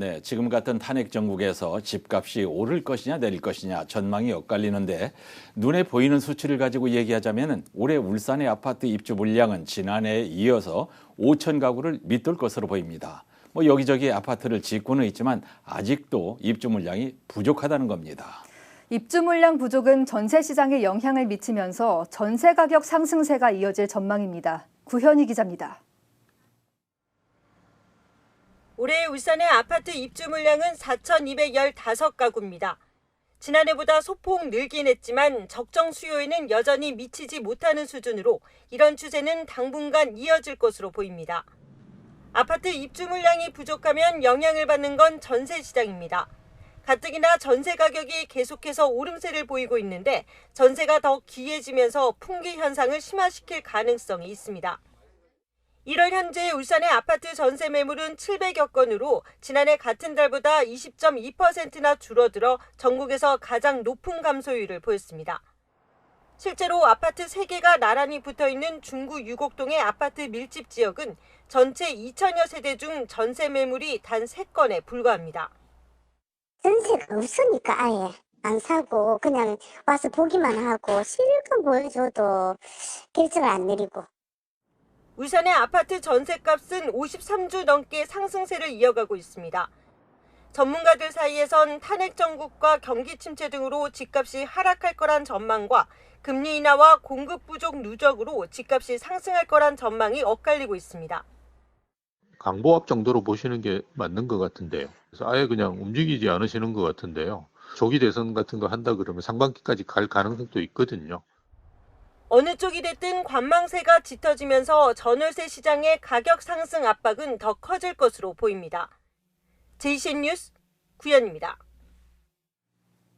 네, 지금 같은 탄핵 정국에서 집값이 오를 것이냐 내릴 것이냐 전망이 엇갈리는데 눈에 보이는 수치를 가지고 얘기하자면 올해 울산의 아파트 입주 물량은 지난해에 이어서 5천 가구를 밑돌 것으로 보입니다. 뭐 여기저기 아파트를 짓고는 있지만 아직도 입주 물량이 부족하다는 겁니다. 입주 물량 부족은 전세 시장에 영향을 미치면서 전세 가격 상승세가 이어질 전망입니다. 구현희 기자입니다. 올해 울산의 아파트 입주 물량은 4,215가구입니다. 지난해보다 소폭 늘긴 했지만 적정 수요에는 여전히 미치지 못하는 수준으로 이런 추세는 당분간 이어질 것으로 보입니다. 아파트 입주 물량이 부족하면 영향을 받는 건 전세 시장입니다. 가뜩이나 전세 가격이 계속해서 오름세를 보이고 있는데 전세가 더 귀해지면서 풍기 현상을 심화시킬 가능성이 있습니다. 1월 현재 울산의 아파트 전세 매물은 700여 건으로 지난해 같은 달보다 20.2%나 줄어들어 전국에서 가장 높은 감소율을 보였습니다. 실제로 아파트 3개가 나란히 붙어 있는 중구 유곡동의 아파트 밀집 지역은 전체 2천여 세대 중 전세 매물이 단 3건에 불과합니다. 전세가 없으니까 아예 안 사고 그냥 와서 보기만 하고 실감 보여줘도 결정을 안 내리고 울산의 아파트 전세값은 53주 넘게 상승세를 이어가고 있습니다. 전문가들 사이에선 탄핵 정국과 경기 침체 등으로 집값이 하락할 거란 전망과 금리 인하와 공급 부족 누적으로 집값이 상승할 거란 전망이 엇갈리고 있습니다. 강보합 정도로 보시는 게 맞는 것 같은데요. 그래서 아예 그냥 움직이지 않으시는 것 같은데요. 조기 대선 같은 거 한다 그러면 상반기까지 갈 가능성도 있거든요. 어느 쪽이 됐든 관망세가 짙어지면서 전월세 시장의 가격 상승 압박은 더 커질 것으로 보입니다. 제이신 뉴스 구현입니다.